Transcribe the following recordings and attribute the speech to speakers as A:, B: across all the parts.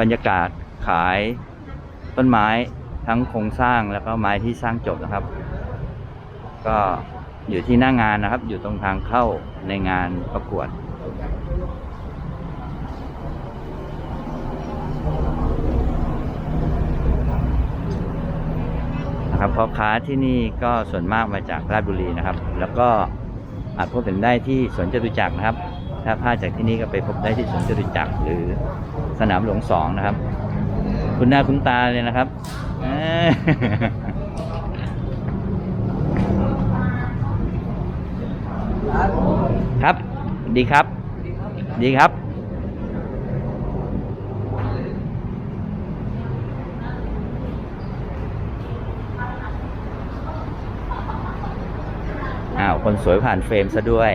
A: บรรยากาศขายต้นไม้ทั้งโครงสร้างแล้วก็ไม้ที่สร้างจบนะครับ ก็อยู่ที่หน้างานนะครับ อยู่ตรงทางเข้าในงานประกวดนะครับพ่อค้าที่นี่ก็ส่วนมากมาจากราชบุรีนะครับ แล้วก็อาจพบเห็นได้ที่สวนจตุจักรนะครับ ถ้าพลาดจากที่นี่ก็ไปพบได้ที่สวนจตุจักรหรือสนามหลวงสองนะครับ คุณหน้าคุณตาเลยนะครับครับ ดีครับ ดีครับ อ้าว คนสวยผ่านเฟรมซะด้วย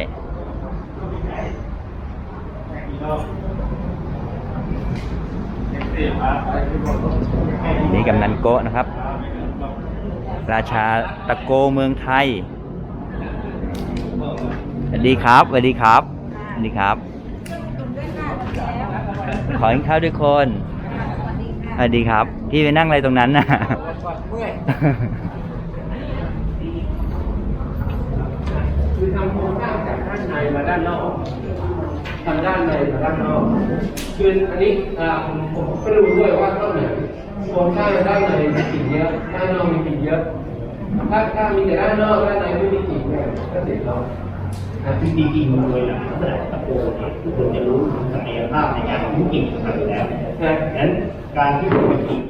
A: นี่กำนันโกะนะครับ ราชาตะโกเมืองไทยสวัสดีครับสวัสดีครับสวัสดีครับ ขอกินข้าวด้วยคนสวัสดีครับ พี่ไปนั่งอะไรตรงนั้นน่ะ
B: คือทำโครงสร้างจากด้านในมาด้านนอก ทำด้านในมาด้านนอกคืออันนี้อ่าผมผมก็รู้ด้วยว่าต้นเนี่ยโครงสร้างด้านในมีกิ่งเยอะด้านนอกมีกิ่งเยอะถ้าถ้ามีแต่ด้านนอกด้านในไม่มีกิ่งเนี่ยก็ติดล้ออะ
C: จริงๆกิ่งโดยหลักลักษณะตะโกเนี่ยทุกคนจะรู้ศักยภาพในการรู้กิ่งของมันอยู่แล้ว
B: นะ
C: ดังนั้นการที่เราเป็นกิ่ง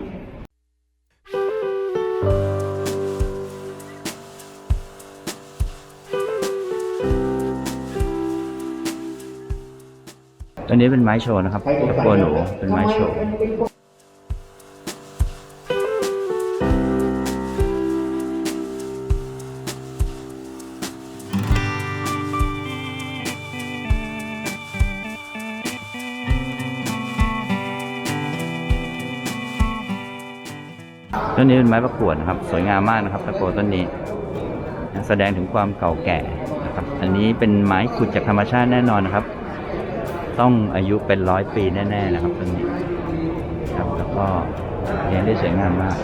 A: นี้เป็นไม้โชว์นะครับตะโกหนูเป็นไม้โชว์ต้นนี้เป็นไม้ประกวดนะครับ สวยงามมากนะครับตะโกต้นนี้ แสดงถึงความเก่าแก่นะครับ อันนี้เป็นไม้ขุดจากธรรมชาติแน่นอนนะครับ ต้องอายุเป็นร้อยปีแน่ ๆ นะครับต้นนี้ครับแล้วก็เลี้ยงได้สวยงามมาก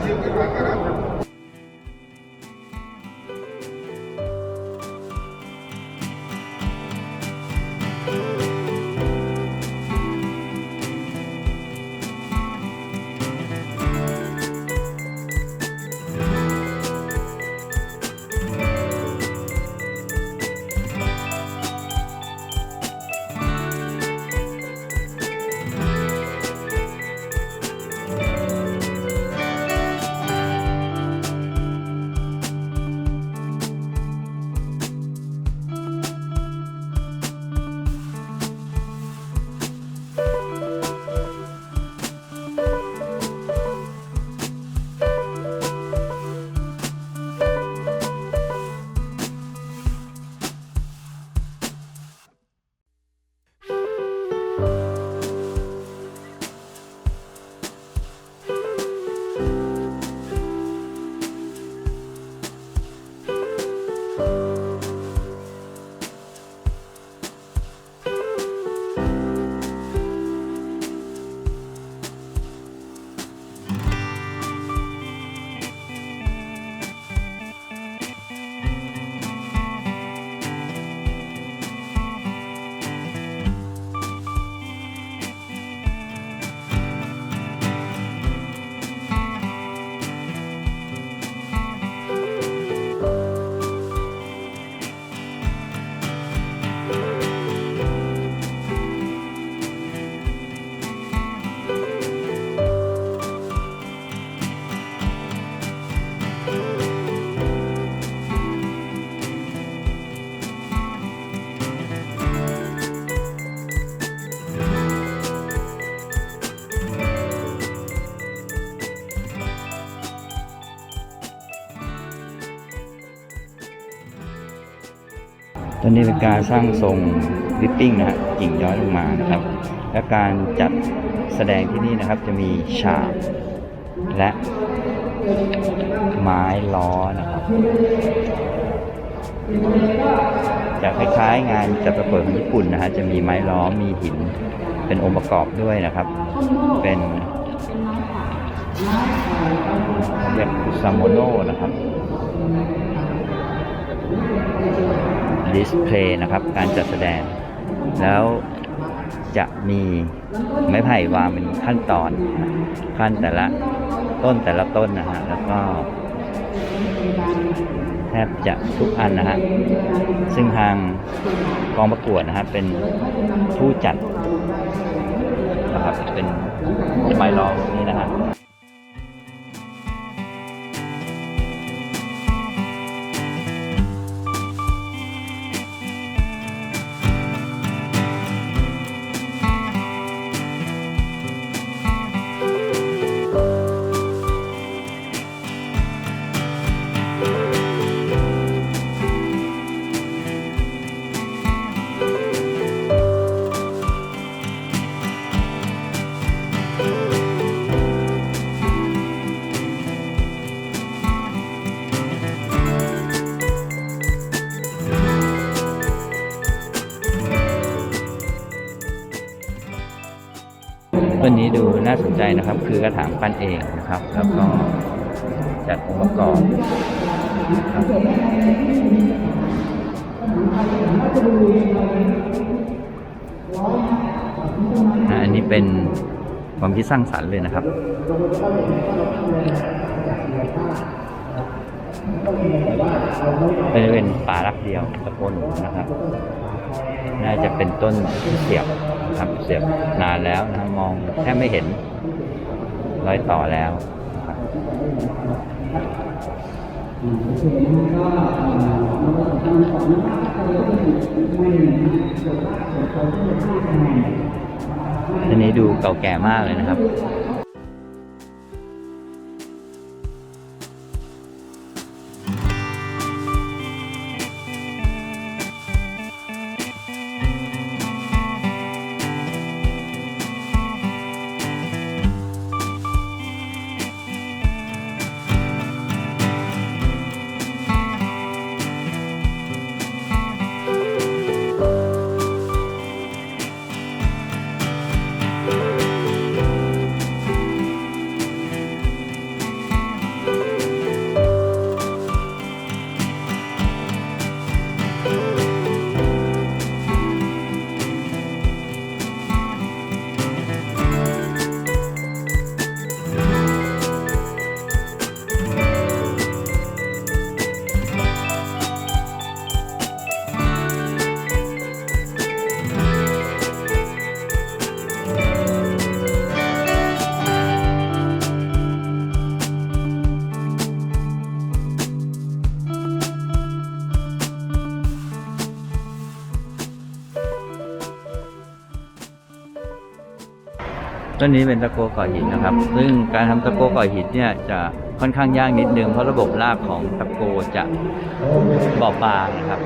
A: นี้เป็นการสร้างทรงริปปิ้งนะฮะกิ่งย้อยลงมานะครับ และการจัดแสดงที่นี่นะครับจะมีฉากและไม้ล้อนะครับ จะคล้ายๆ งานจัดประกวดของญี่ปุ่นนะฮะจะมีไม้ล้อมมีหินเป็นองค์ประกอบด้วยนะครับ เป็นเขาเรียกซามโมโนนะครับดิสเพลย์นะครับ การจัดแสดง แล้วจะมีไม้ไผ่วางเป็นขั้นตอนขั้นแต่ละต้นแต่ละต้นนะฮะแล้วก็แทบจะทุกอันนะฮะซึ่งทางกองประกวดนะฮะเป็นผู้จัดนะครับเป็นใบรองนี่นะฮะ น่าสนใจนะครับ คือกระถางปั้นเองนะครับ แล้วก็จัดองค์ประกอบครับอันนี้เป็นความคิดสร้างสรรค์เลยนะครับเป็นเป็นป่ารักเดียวตะโกนนะครับ น่าจะเป็นต้นเสียบครับเสียบนานแล้วนะมองแทบไม่เห็นรอยต่อแล้วครับอันนี้ดูเก่าแก่มากเลยนะครับ ต้นนี้เป็นตะโกก่อหินนะครับ ซึ่งการทำตะโกก่อหินเนี่ยจะค่อนข้างยากนิดนึงเพราะระบบรากของตะโกจะบอบบางนะครับ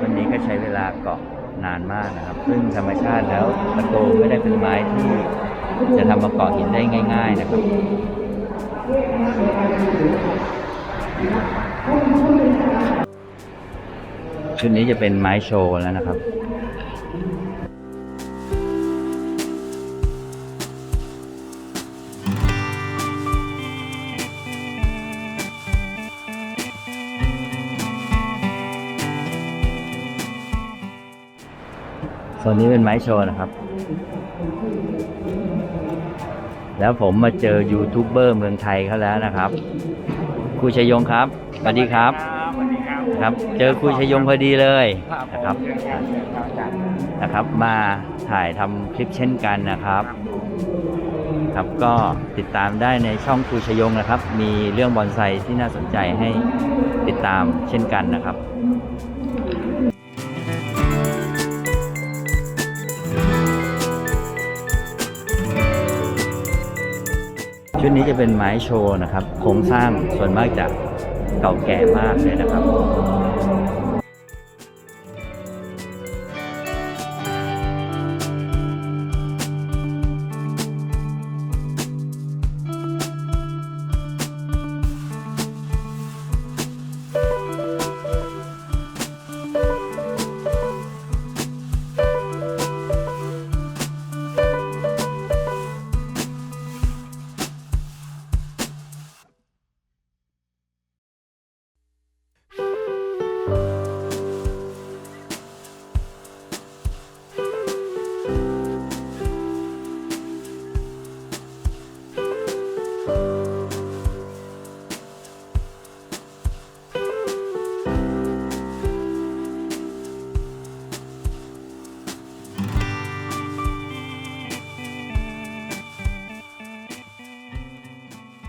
A: วันนี้ก็ใช้เวลาเกาะนานมากนะครับ ซึ่งธรรมชาติแล้วตะโกไม่ได้เป็นไม้ที่จะทำมาเกาะหินได้ง่าย ๆนะครับชุดนี้จะเป็นไม้โชว์แล้วนะครับ ส่วนนี้เป็นไม้โชว์นะครับ แล้วผมมาเจอยูทูบเบอร์เมืองไทยเขาแล้วนะครับครูชัยยงครับสวัสดีครับ
C: สวัสดีครับ
A: ครับ เจอครูชัยยงพอดีเลยนะครับนะครับ มาถ่ายทำคลิปเช่นกันนะครับครับก็ติดตามได้ในช่องครูชยงนะครับ มีเรื่องบอนไซที่น่าสนใจให้ติดตามเช่นกันนะครับ ชุดนี้จะเป็นไม้โชว์นะครับ โครงสร้างส่วนมากจะเก่าแก่มากเลยนะครับ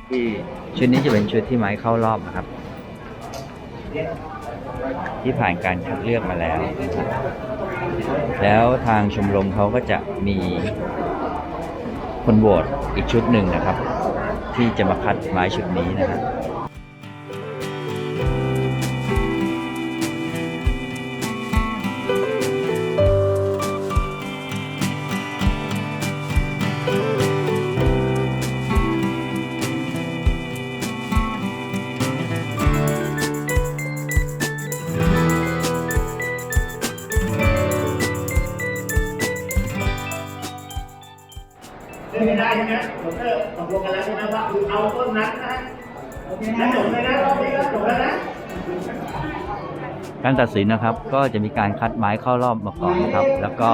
A: ที่ชุดนี้จะเป็นชุดที่ไม้เข้ารอบนะครับ ที่ผ่านการคัดเลือกมาแล้ว แล้วทางชมรมเขาก็จะมีคนโหวตอีกชุดหนึ่งนะครับ ที่จะมาคัดไม้ชุดนี้นะครับ
C: นนั้นนะแล้วจบเลยนะรอบนี้ก็จบแล้วนะ
A: การตัดสินนะครับก็จะมีการคัดไม้เข้ารอบมาก่อนนะครับ แล้วก็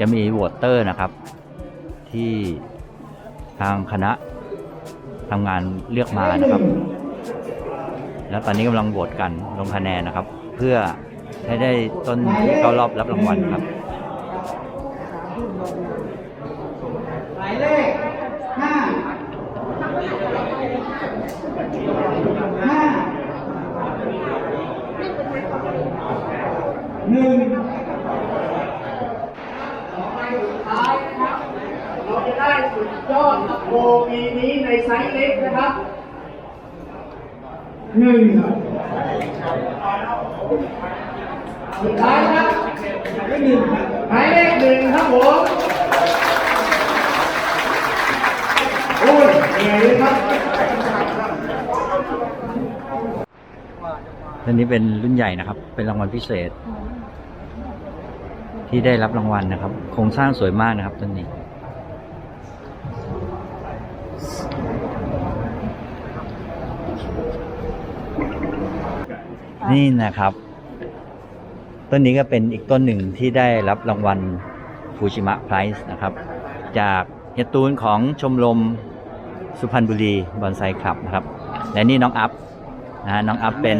A: จะมีโหวตเตอร์นะครับ ที่ทางคณะทำงานเลือกมานะครับ แล้วตอนนี้กำลังโหวตกันลงคะแนนนะครับ เพื่อให้ได้ต้นที่เข้ารอบรับรางวัลครับ
D: หมายเลขห้าห้า หนึ่ง
C: เราจะได้สุดยอดโกปีนี้ในไซส์เล็กนะครับ
D: หนึ่ง
C: สุดท้ายครับ
D: หมายเลขหนึ่ง
C: หมายเลขหนึ่งครับผมโอ้ยเหนื่อยเลยครับ
A: อันนี้เป็นรุ่นใหญ่นะครับ เป็นรางวัลพิเศษ ที่ได้รับรางวัลนะครับ โครงสร้างสวยมากนะครับต้นนี้ นี่นะครับ ต้นนี้ก็เป็นอีกต้นหนึ่งที่ได้รับรางวัลฟูชิมะไพรส์นะครับ จากเฮตูนของชมรมสุพรรณบุรีบอนไซคลับนะครับ และนี่น้องอัพนะน้องอัพเป็น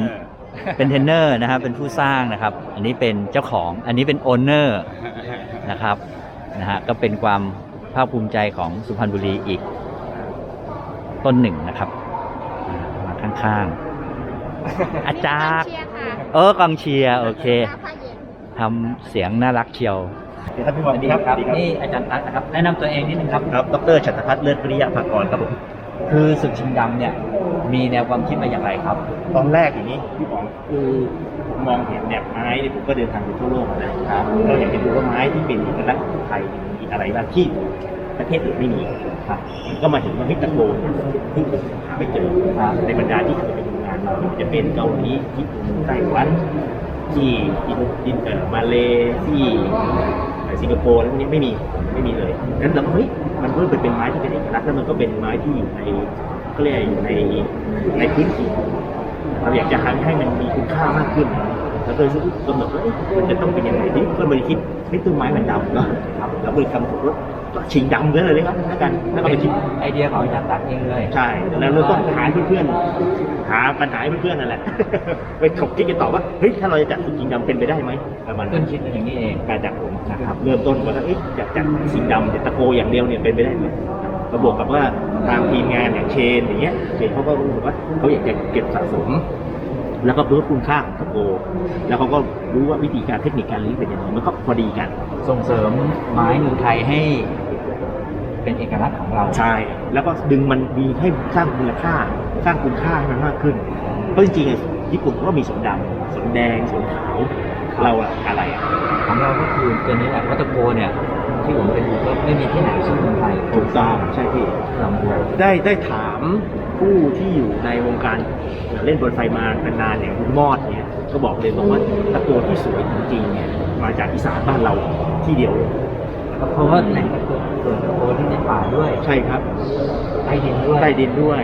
A: เป็นเทรนเนอร์นะครับ เป็นผู้สร้างนะครับ อันนี้เป็นเจ้าของ อันนี้เป็นโอนเนอร์นะครับนะฮะก็เป็นความภาคภูมิใจของสุพรรณบุรีอีกต้นหนึ่งนะครับอ่ามาข้างๆ อาจารย์
E: เชียร์ค่ะ
A: เออกองเชียร์โอเค
E: ผ้าผ้าเย็น
A: ทำเสียงน่ารักเชียว
C: ครับพี่บอลครับ
A: นี่อาจารย์ตั๊กนะครับ แนะนำตัวเองนิดนึงครับ
C: ครับ ดรชัตรพัฒน์เลิศปริยภากรครับผม
A: คือศึกชิงดำเนี่ย มีแนวความคิดมาอย่างไรครับ
C: ตอนแรกอย่างนี้พี่ป๋องคือผมมองเห็นแนบไม้เนี่ยผมก็เดินทางไปทั่วโลกมานะครับเราอยากจะดูว่าไม้ที่เป็นเอกลักษณ์ของไทยมีอะไรบ้างที่ประเทศอื่นไม่มีครับก็มาเห็นว่าเฮ้ยตะโกนที่ผมหาไม่เจอ
A: ครับ
C: ในบรรดาที่เคยไปดูงานมาไม่ว่าจะเป็นเกาหลีญี่ปุ่นไต้หวันที่อินเอ่อมาเลที่เอ่อสิงคโปร์แล้วนี้ไม่มีไม่มีเลยนั้นเราเฮ้ยมันก็เป็นไม้ที่เป็นเอกลักษณ์แล้วมันก็เป็นไม้ที่อยู่ใน ก็เรียกอยู่ในในพื้นที่เราอยากจะทำให้มันมีคุณค่ามากขึ้นแล้วก็เลยกำหนดว่าเอ๊ะมันจะต้องเป็นยังไงทีนี้ก็เลยคิดนี่ต้นไม้มันดำเนาะครับแล้วบริกรรมผมว่าก็ชิงดำเลยเลยครับแล้วกันแล้วก็ไปคิด
A: ไอเดียของอาจารย์ตั๊กเองเลย
C: ใช่แล้วเราต้องหาเพื่อนๆหาปัญหาให้เพื่อนๆนั่นแหละไปถกคิดกันต่อว่าเฮ้ยถ้าเราจะจัดชิงดำเป็นไปได้ไหมประมาณ
A: ต้
C: นั้นน
A: คิดอย่างนี้เอง
C: การจัดผมนะครับเริ่มต้นว่าเอ๊ะอยากจัดชิงดำแต่ตะโกอย่างเดียวเนี่ยเป็นไปได้ไหม ก็บวกกับว่าทางทีมงานอย่างเชนอย่างเงี้ยเชนเขาก็รู้สึกว่าเขาอยากจะเก็บสะสม แล้วก็รู้คุณค่าของตะโกแล้วเขาก็รู้ว่าวิธีการเทคนิคการเลี้ยงเป็นยังไงมันก็พอดีกัน
A: ส่งเสริมไม้เมืองไทยให้เป็นเอกลักษณ์ของเรา
C: ใช่ แล้วก็ดึงมันมีให้สร้างมูลค่า สร้างคุณค่าให้มันมากขึ้น เพราะจริงๆอะญี่ปุ่นเขาก็มีสวนดำสวนแดงสวนขาวเราอะอะไรอะ
A: ของเราก็คือตัวนี้แหละวัตโกเนี่ย ที่ผมไปดูก็ไม่มีที่ไหนสู้เมืองไทย
C: ถูกต้องใช่พี่
A: ลำบัว
C: ได้ได้ถามผู้ที่อยู่ในวงการเล่นบอลไฟมานานๆอย่างคุณมอดเนี่ยก็บอกเลยบอกว่าตะโกที่สวยจริงๆเนี่ยมาจากอีสานบ้านเราที่เดียวเลย
A: เพราะว่าแหล่งตะโกส่วนตะโกที่ในป่าด้วย
C: ใช่ครับ
A: ใต้ดินด้วย
C: ใต้ดินด้วย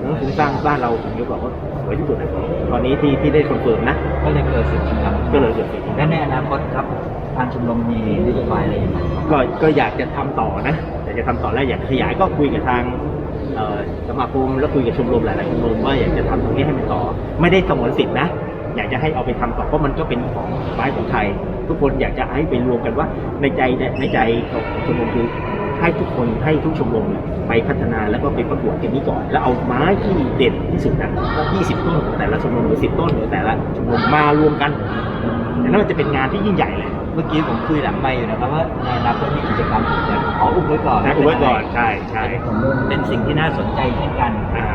C: แล้วถึงสร้างบ้านเราผมจะบอกว่าสวยที่สุดเลยตอนนี้ที่ที่ได้คอนเฟิร์มนะ
A: ก็เลยเกิดศึกชิงดำ
C: ก็เลยเกิดเป็น
A: และในอนาคตครับ ทางชมรมมีนโยบายอะไรยังไร
C: ก็ก็อยากจะทำต่อนะอยากจะทำต่อและอยากขยายก็คุยกับทางสมาคมแล้วคุยกับชมรมหลายๆชมรมว่าอยากจะทำตรงนี้ให้มันต่อ ไม่ได้สงวนสิทธิ์นะอยากจะให้เอาไปทำต่อเพราะมันก็เป็นของไม้ของไทย ทุกคนอยากจะให้ไปรวมกันว่าในใจในใจของชมรมคือให้ทุกคนให้ทุกชมรมไปพัฒนาแล้วก็ไปประกวดกันนี้ก่อน แล้วเอาไม้ที่เด่นที่สุดนะ20ต้นของแต่ละชมรมหรือ10ต้นขอแต่ละชมรมมารวมกันนั่นมันจะเป็นงานที่ยิ่งใหญ่เลย
A: เมื่อกี้ผมคุยหลังไม่อยู่นะครับว่าในอนาคตมีกิจกรรมแต่ขออุบไว้ก่อน
C: นะอุบไว้ก่อนใช่ใช่
A: เป็นสิ่งที่น่าสนใจเช่นกัน
C: อ่า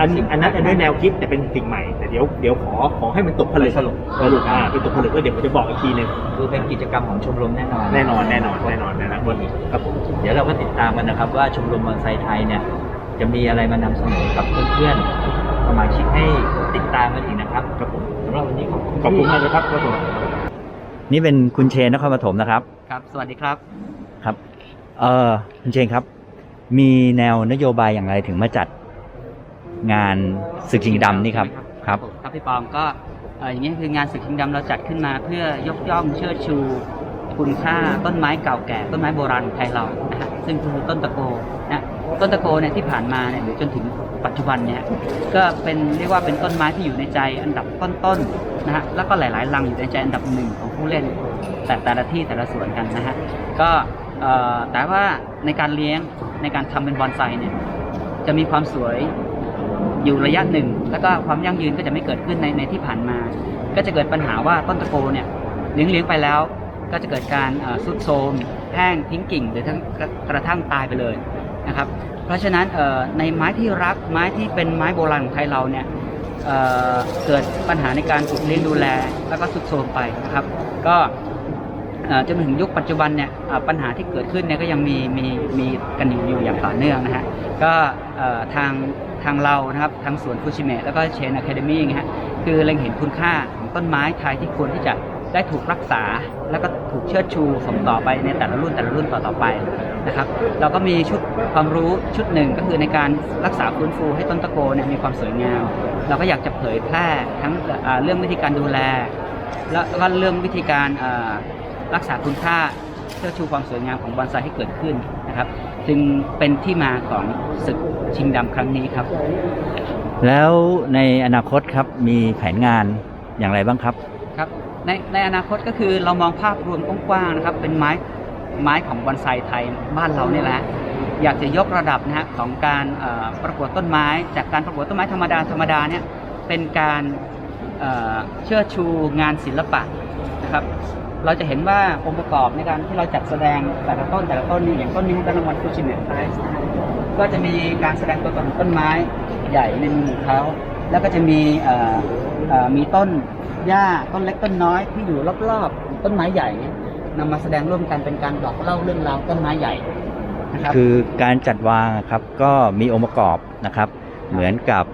C: อันอันนั้นอันนั้นแนวคิดแต่เป็นสิ่งใหม่แต่เดี๋ยวเดี๋ยวขอขอให้มันตกผลึก
A: สรุป
C: สรุปอ่าเป็นตกผลึกแล้วเดี๋ยวผมจะบอกอีกทีหนึง
A: คือเป็นกิจกรรมของชมรมแน่นอน
C: แน่นอนแน่นอนแน่นอนแน่นอนวันนี้ครับผม
A: เดี๋ยวเราก็ติดตามกันนะครับ ว่าชมรมบอนไซไทยเนี่ยจะมีอะไรมานำเสนอกับเพื่อนๆสมาชิกให้ติดตามกันอีกนะครับ
C: ครับผม
A: สำหรับวันนี้ขอบคุณ
C: ขอบคุณมากเลยครับครับผม
A: นี่เป็นคุณเชนนครปฐมนะครับ
E: ครับ สวัสดีครับ
A: ครับ เออคุณเชนครับ มีแนวนโยบายอย่างไรถึงมาจัดงานศึกชิงดำนี่ครับ ครับ
E: ผมครับพี่ปอมก็เอ่ออย่างนี้คืองานศึกชิงดำเราจัดขึ้นมาเพื่อยกย่องเชิดชู คุณค่าต้นไม้เก่าแก่ต้นไม้โบราณของไทยเรานะฮะซึ่งคือต้นตะโกนะต้นตะโกเนี่ยที่ผ่านมาเนี่ยหรือจนถึง ปัจจุบันเนี่ยก็เป็นเรียกว่าเป็นต้นไม้ที่อยู่ในใจอันดับต้นๆนะฮะแล้วก็หลายๆรังอยู่ในใจอันดับหนึ่งของผู้เล่น แต่แต่ละที่แต่ละส่วนกันนะฮะก็แต่ว่าในการเลี้ยงในการทำเป็นบอนไซเนี่ยจะมีความสวยอยู่ระยะหนึ่ง แล้วก็ความยั่งยืนก็จะไม่เกิดขึ้นในในที่ผ่านมา ก็จะเกิดปัญหาว่าต้นตะโกเนี่ยเลี้ยงเลี้ยงไปแล้ว ก็จะเกิดการสุดโทมแห้งทิ้งกิ่งหรือทั้งกระทั่งตายไปเลย นะครับ เพราะฉะนั้นในไม้ที่รักไม้ที่เป็นไม้โบราณของไทยเราเนี่ยเเกิดปัญหาในการปลูกเลี้ยงดูแลแล้วก็สุดโทรมไปนะครับ ก็จนถึงยุคปัจจุบันเนี่ยปัญหาที่เกิดขึ้นเนี่ยก็ยังมีมีมีกันอยู่อยู่อย่างต่อเนื่องนะฮะก็ทางทางเรานะครับทางสวนฟูชิเมะแล้วก็เชนอะคาเดมี่ฮะคือเล็งเห็นคุณค่าของต้นไม้ไทยที่ควรที่จะได้ถูกรักษา แล้วก็ถูกเชิดชูส่งต่อไปในแต่ละรุ่นแต่ละรุ่นต่อต่อไปนะครับ เราก็มีชุดความรู้ชุดหนึ่งก็คือในการรักษาฟื้นฟูให้ต้นตะโกเนี่ยมีความสวยงาม เราก็อยากจะเผยแพร่ทั้งเรื่องวิธีการดูแล แล้วก็เรื่องวิธีการรักษาคุณค่าเพื่อชูความสวยงามของบอนไซให้เกิดขึ้นนะครับ จึงเป็นที่มาของศึกชิงดำครั้งนี้ครับ
A: แล้วในอนาคตครับมีแผนงานอย่างไรบ้างครับ
E: ในในอนาคตก็คือเรามองภาพรวมกว้างๆนะครับ เป็นไม้ไม้ของบอนไซไทยบ้านเราเนี่ยแหละอยากจะยกระดับนะฮะของการประกวดต้นไม้ จากการประกวดต้นไม้ธรรมดาธรรมดาเนี่ยเป็นการเอ่อชูงานศิลปะนะครับ เราจะเห็นว่าองค์ประกอบในการที่เราจัดแสดงแต่ละต้นแต่ละต้นนี่อย่างต้นนี้เป็นรางวัลฟูชิเมะไพรส์ก็จะมีการแสดงตัวตนของต้นไม้ใหญ่ในมือของเขา แล้วก็จะมีเอ่อเอ่อมีต้นหญ้าต้นเล็กต้นน้อยที่อยู่รอบๆต้นไม้ใหญ่เนี่ยนำมาแสดงร่วมกันเป็นการบอกเล่าเรื่องราวต้นไม้ใหญ่นะครับ
A: คือการจัดวางอะครับก็มีองค์ประกอบนะครับ เหมือนกับ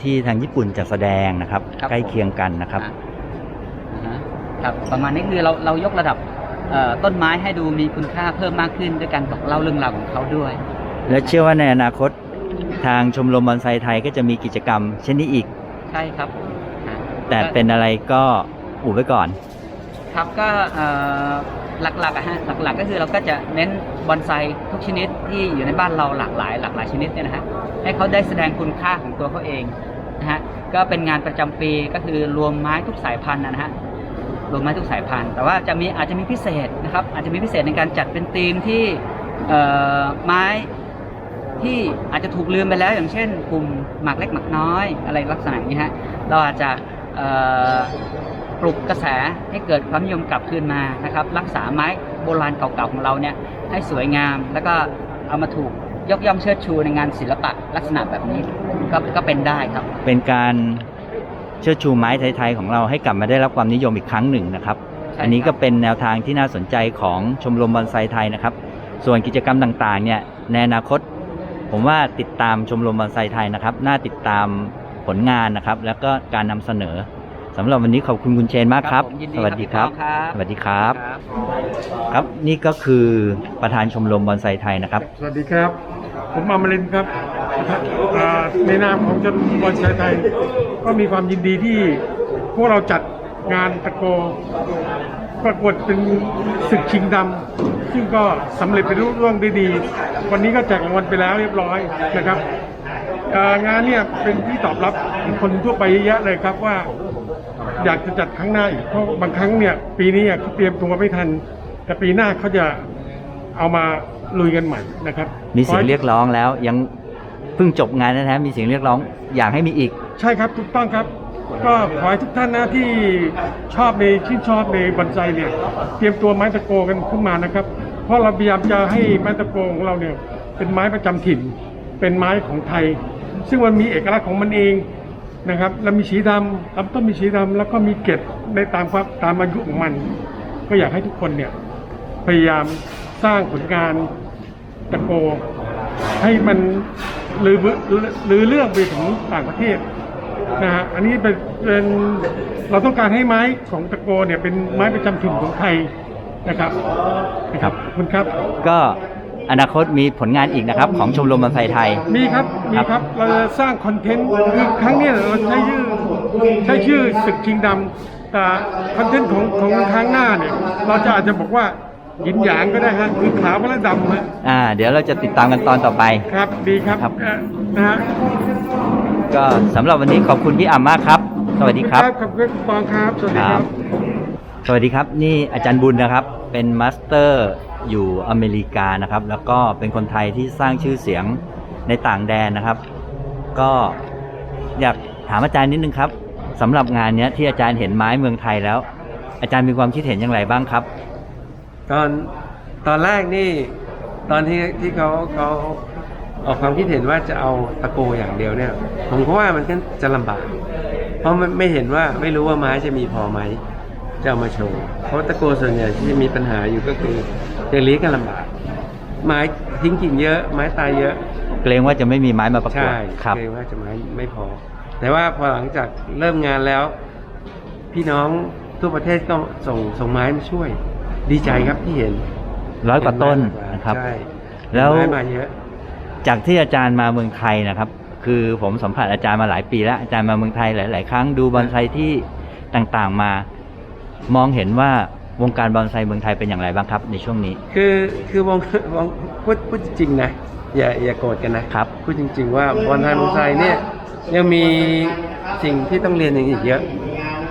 A: ที่ทางญี่ปุ่นจัดแสดงนะครับ
E: ครับ
A: ใกล้เคียงกันนะครับ
E: อ่าอ่าฮะครับประมาณนี้คือเราเรายกระดับเอ่อต้นไม้ให้ดูมีคุณค่าเพิ่มมากขึ้นด้วยการบอกเล่าเรื่องราวของเขาด้วย
A: และเชื่อว่าในอนาคต ทางชมรมบอนไซไทยก็จะมีกิจกรรม เช่นนี้อีก
E: ใช่ครับอ่า
A: แต่เป็นอะไรก็อุบไว้ก่อน
E: ครับก็เอ่อหลักๆอะฮะหลักๆก็คือเราก็จะเน้นบอนไซทุกชนิดที่อยู่ในบ้านเราหลากหลาย หลากหลายชนิดเนี่ยนะฮะให้เขาได้แสดงคุณค่าของตัวเขาเองนะฮะก็เป็นงานประจำปีก็คือรวมไม้ทุกสายพันธุ์นะฮะ รวมไม้ทุกสายพันธุ์ แต่ว่าจะมีอาจจะมีพิเศษนะครับ อาจจะมีพิเศษในการจัดเป็นธีมที่เอ่อไม้ ที่อาจจะถูกลืมไปแล้ว อย่างเช่น กลุ่มหมากเล็กหมากน้อย อะไรลักษณะอย่างนี้ฮะเราอาจจะเอ่อปลุกกระแสให้เกิดความนิยมกลับคืนมานะครับ รักษาไม้โบราณเก่าๆของเราเนี่ยให้สวยงาม แล้วก็เอามาถูกยกย่องเชิดชูในงานศิลปะลักษณะแบบนี้ก็ก็เป็นได้ครับ
A: เป็นการเชิดชูไม้ไทยๆของเราให้กลับมาได้รับความนิยมอีกครั้งหนึ่งนะครับ
E: ใช่
A: อันนี้
E: ครั
A: ก็
E: บ
A: เป็นแนวทางที่น่าสนใจของชมรมบอนไซไทยนะครับ ส่วนกิจกรรมต่างๆเนี่ยในอนาคต ผมว่าติดตามชมรมบอนไซไทยนะครับ น่าติดตามผลงานนะครับ แล้วก็การนำเสนอสำหรับวันนี้ขอบคุณคุณเชนมากครับ
E: ผมยิน
A: สวัสดีครับ
E: พี่ปอครับ
A: สวัสดีครับ
E: ครับ
A: ครับนี่ก็คือประธานชมรมบอนไซไทยนะครับ
F: สวัสดีครับ ผมอมรินทร์ครับอ่าในนามของชนบอลชายไทย ก็มีความยินดีที่พวกเราจัด งานตะโกประกวดเป็นศึกชิงดำซึ่งก็สำเร็จเป็นรุ่ร่วงได้ดี วันนี้ก็แจกรางวัลไปแล้วเรียบร้อยนะครับอ่างานเนี่ยเป็นที่ตอบรับคนทั่วไปเยอะแยะเลยครับว่า อยากจะจัดครั้งหน้าอีกเพราะบางครั้งเนี่ยปีนี้เขาเตรียมตัวไม่ทัน แต่ปีหน้าเขาจะเอามาลุยกันใหม่นะครับ
A: มีเสียง
F: ขอให้
A: เรียกร้องแล้วยังเพิ่งจบงานแท้ๆมีเสียงเรียกร้องอยากให้มีอีก
F: ใช่ครับถูกต้องครับ ก็ขอให้ทุกท่านนะที่ชอบในชื่นชอบในบอนไซเนี่ย เตรียมตัวไม้ตะโกกันขึ้นมานะครับ เพราะเราพยายามจะให้ไม้ตะโกของเราเนี่ยเป็นไม้ประจำถิ่น เป็นไม้ของไทย ซึ่งมันมีเอกลักษณ์ของมันเองนะครับแล้วมีสีดำลำต้นมีสีดำแล้วก็มีเกล็ดในตามความตามอายุของมัน ก็อยากให้ทุกคนเนี่ยพยายามสร้างผลงานตะโกให้มันลือลือเรื่องไปถึงต่างประเทศ นะฮะอันนี้เป็นเป็นเราต้องการให้ไม้ของตะโกเนี่ยเป็นไม้ประจำถิ่นของไทยนะครับ
A: ครับ
F: ขอบคุณครับ
A: ก็อนาคตมีผลงานอีกนะครับ ของชมรมบอนไซไทย
F: มีครับ มีครับ เราจะสร้างคอนเทนต์คือครั้งเนี้ยเราใช้ชื่อใช้ชื่อศึกชิงดำแต่คอนเทนต์ของของครั้งหน้าเนี่ย เราจะอาจจะบอกว่าหยินหยางก็ได้ฮะคือขาวและดำฮะ
A: อ่า เดี๋ยวเราจะติดตามกันตอนต่อไป
F: ครับ ดีครับ
A: ครับ
F: เอ่อนะฮะ
A: ก็สำหรับวันนี้ขอบคุณพี่อ่ำมากครับ สวัสดีครับ
F: ขอบคุณคุณปองครับ สวัสดีครับ
A: สวัสดีครับ นี่อาจารย์บุญนะครับ เป็นมาสเตอร์อยู่อเมริกานะครับ แล้วก็เป็นคนไทยที่สร้างชื่อเสียงในต่างแดนนะครับ ก็อยากถามอาจารย์นิดนึงครับสำหรับงานเนี้ยที่อาจารย์เห็นไม้เมืองไทยแล้ว อาจารย์มีความคิดเห็นอย่างไรบ้างครับ
G: ตอนตอนแรกนี่ ตอนที่ที่เขาเขา ออกความคิดเห็นว่าจะเอาตะโกอย่างเดียวเนี่ย ผมก็ว่ามันก็จะลำบาก เพราะไม่ไม่เห็นว่าไม่รู้ว่าไม้จะมีพอไหมจะเอามาโชว์เพราะตะโกส่วนใหญ่ที่มีปัญหาอยู่ก็คือจะเลี้ยงกันลำบาก ไม้ทิ้งกิ่งเยอะ ไม้ตายเยอะ
A: เกรงว่าจะไม่มีไม้มาประกวด
G: ใช่
A: ครับ
G: เกรงว่าจะไม้ไม่พอ แต่ว่าพอหลังจากเริ่มงานแล้ว พี่น้องทั่วประเทศก็ส่งส่งไม้มาช่วย ดีใจครับที่เห็น
A: ร้อยกว่าต้นนะครับ
G: ใช่
A: แล้ว
G: ไม้มาเยอะ
A: จากที่อาจารย์มาเมืองไทยนะครับ คือผมสัมผัสอาจารย์มาหลายปีแล้วอาจารย์มาเมืองไทยหลาย ๆ ครั้งดูบอนไซที่ต่างๆมา มองเห็นว่าวงการบอนไซเมืองไทยเป็นอย่างไรบ้างครับ ในช่วงนี้
G: คือคือวงวงพูดพูดจริงๆนะอย่าอย่าโกรธกันนะครับพูดจริง ๆ ว่าบอลไทยเมืองไทยเนี่ยยังมีสิ่งที่ต้องเรียนอย่างอีกเยอะ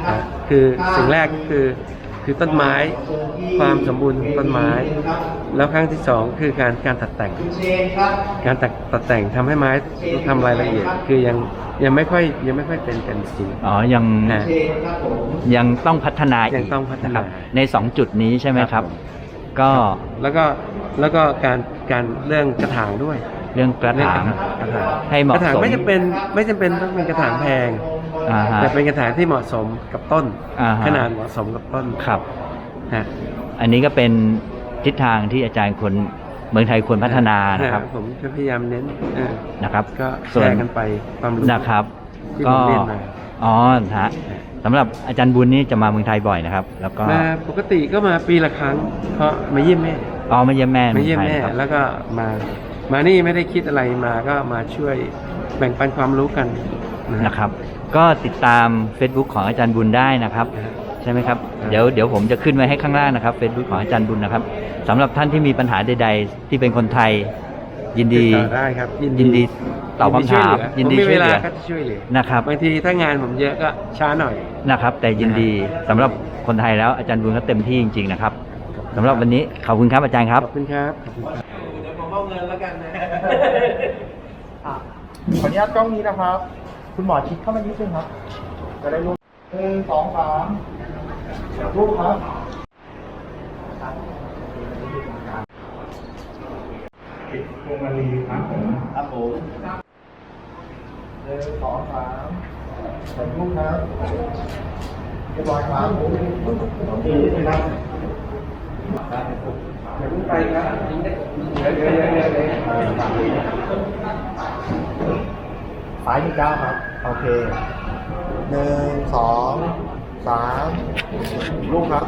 G: อะคือสิ่งแรกก็คือ คือต้นไม้ ความสมบูรณ์ของต้นไม้ แล้วครั้งที่สองคือการการตัดแต่ง การตัดตัดแต่งทำให้ไม้ทำรายละเอียด คือยังยังไม่ค่อยยังไม่ค่อยเป็นกันจริง
A: อ๋อยัง
G: นะ
A: ยังต้องพัฒนาอีก
G: ยังต้องพัฒนาะ
A: ครับในสองจุดนี้ใช่ไหมครับ ก็
G: แล้วก็แล้วก็การการเรื่องกระถางด้วย
A: เรื่องกระถาง
G: กระถาง
A: ให้เหมาะ
G: กระถาง
A: สม
G: ไม่จำเป็นไม่จำเป็นต้องเป็นกระถางแพง
A: อ่าฮะ
G: แต่เป็นกระถางที่เหมาะสมกับต้น
A: อ่าฮะ
G: ขนาดเหมาะสมกับต้น
A: ครับ
G: ฮะ
A: อันนี้ก็เป็นทิศทางที่อาจารย์ควรเมืองไทยควรพัฒนานะครับ
G: ผมก็พยายามเน้นเออ
A: นะครับ
G: ก็แช
A: ส่วน
G: ร์กันไปความรู้
A: นะครับ
G: ที่ผ
A: ก็
G: มเรียนมา
A: อ๋อฮะสำหรับอาจารย์บุญนี่จะมาเมืองไทยบ่อยนะครับ แล้วก็
G: มาปกติก็มาปีละครั้ง เพราะมาเยี่ยมแม่
A: อ๋อมาเยี่ยมแม่
G: มาเยี่ยม
A: องไท
G: แม่
A: ครับ
G: แล้วก็มา มานี่ไม่ได้คิดอะไรมาก็มาช่วยแบ่งปันความรู้กันนะฮะ
A: นะครับ ก็ติดตาม Facebook ของอาจารย์บุญได้นะครับ ใช่ไหมครับ
G: ครับ
A: เดี๋ยวเดี๋ยวผมจะขึ้นไว้ให้ข้างล่างนะครับ Facebook ของอาจารย์บุญนะครับสำหรับท่านที่มีปัญหาใด ๆ ที่เป็นคนไทย ยินดี
G: ติต่อได้ครับ
A: ยินดีตอบคำถามยิ
G: ยิ
A: น
G: น
A: ดี
G: ดี
A: ช่
G: ช่
A: ว
G: วยย
A: เห
G: เห
A: ลื
G: ลื
A: อ
G: อก็จะช่วยเหลือ
A: นะครับ
G: บางทีถ้างานผมเยอะก็ช้าหน่อย
A: นะครับ แต่ยินดีสำหรับคนไทยแล้วอาจารย์บุญก็เต็มที่จริงๆนะครับสำหรับวันนี้ขอบคุณครับอาจารย์ครับ
G: ขอบคุณครับขอบคุณครับเดี๋ยวผมเอาเงินแล้วกันนะ
H: อะขออนุญาตกล้องนี้นะครับ คุณหมอชิดเข้ามานิดนึงครับ จะได้รูปหนึ่งสองสามรูปครับปิดพวงมาลีครับผมครับผมหนึ่งสองสามถ่ายรูปครับเรียบร้อยครับโอเคนะครับเดี๋ยวไปครับเดี๋ยวเดี๋ยวเดี๋ยวเดี๋ยว เดี๋ยวสายที่เก้าครับ โอเคหนึ่งสองสามลูกครับ